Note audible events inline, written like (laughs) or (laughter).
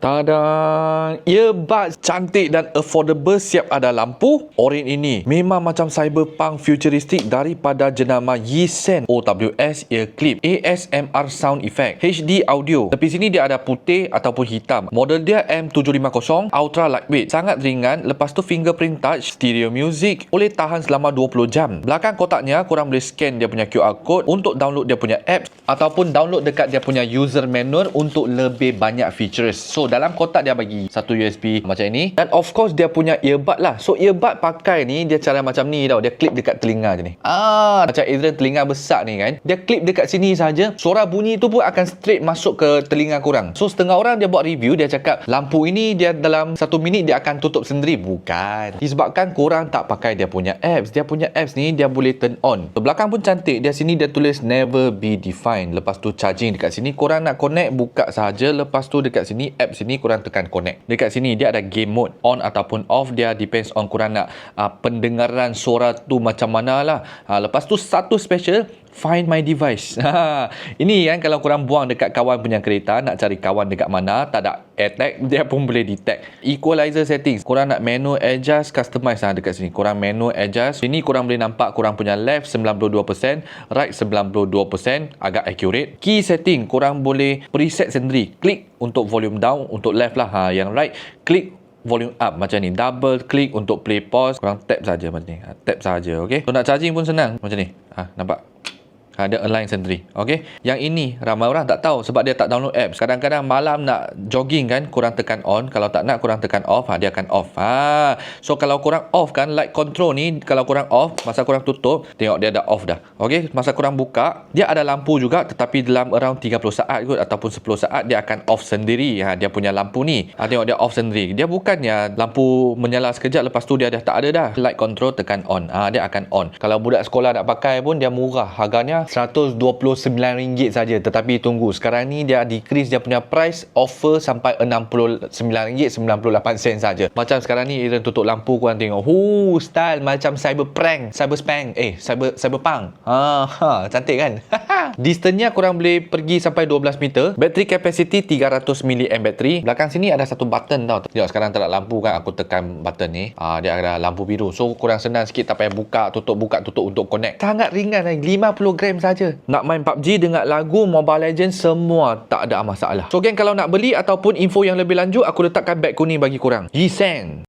Tada! Earbuds cantik dan affordable siap ada lampu. Orin ini memang macam cyberpunk futuristik daripada jenama Yisen OWS Ear Clip ASMR Sound Effect HD Audio. Tepi sini dia ada putih ataupun hitam. Model dia M750 Ultra Lightweight. Sangat ringan. Lepas tu fingerprint touch, stereo music. Boleh tahan selama 20 jam. Belakang kotaknya korang boleh scan dia punya QR code untuk download dia punya apps ataupun download dekat dia punya user manual untuk lebih banyak features. So dalam kotak dia bagi satu USB macam ini dan of course dia punya earbud lah. So earbud pakai ni dia cara macam ni tau. Dia clip dekat telinga je ni. Ah, macam Adrian telinga besar ni kan. Dia clip dekat sini saja. Suara bunyi tu pun akan straight masuk ke telinga korang. So setengah orang dia buat review dia cakap lampu ini dia dalam satu minit dia akan tutup sendiri. Bukan. Disebabkan korang tak pakai dia punya apps. Dia punya apps ni dia boleh turn on. So, belakang pun cantik. Dia sini dia tulis never be defined. Lepas tu charging dekat sini korang nak connect buka sahaja. Lepas tu dekat sini app sini korang tekan connect. Dekat sini dia ada game mode on ataupun off dia depends on korang nak uh, pendengaran suara tu macam mana lah. Uh, lepas tu satu special Find my device. (laughs) Ha, ini kan kalau korang buang dekat kawan punya kereta nak cari kawan dekat mana tak ada attack (laughs) dia pun boleh detect. Equalizer settings. Korang nak manual adjust customize ha, dekat sini. Korang manual adjust. Sini korang boleh nampak korang punya left 92%, right 92% agak accurate. Key setting korang boleh preset sendiri. Klik untuk volume down untuk left lah. Ha, yang right klik volume up macam ni double click untuk play pause korang tap saja macam ni ha, tap saja okey so nak charging pun senang macam ni ha, nampak ada align sendiri. Okey? Yang ini ramai orang tak tahu sebab dia tak download apps. Kadang-kadang malam nak jogging kan korang tekan on. Kalau tak nak korang tekan off. Ha, dia akan off. Ha. so kalau korang off kan light control ni kalau korang off masa korang tutup tengok dia dah off dah. Okey? Masa korang buka dia ada lampu juga tetapi dalam around 30 saat kot ataupun 10 saat dia akan off sendiri. Ha, dia punya lampu ni. Ha, tengok dia off sendiri. Dia bukannya lampu menyala sekejap lepas tu dia dah tak ada dah. Light control tekan on. Ha, dia akan on. Kalau budak sekolah nak pakai pun dia murah harganya RM129 saja. Tetapi tunggu sekarang ni dia decrease dia punya price offer sampai RM69.98 saja. Macam sekarang ni Aaron tutup lampu korang tengok hu style macam cyber prank cyber spang eh cyber cyberpunk ha, ha cantik kan? (laughs) Distance-nya korang boleh pergi sampai 12 meter. Battery capacity 300 mAh battery belakang sini ada satu button tau. Tengok sekarang tak ada lampu kan? Aku tekan button ni. Ha, dia ada lampu biru. So kurang senang sikit tak payah buka tutup buka tutup untuk connect. Sangat ringan 50 gram saja. Nak main PUBG dengan lagu Mobile Legends semua tak ada masalah. So geng kalau nak beli ataupun info yang lebih lanjut aku letakkan beg kuning bagi korang. Yiseng.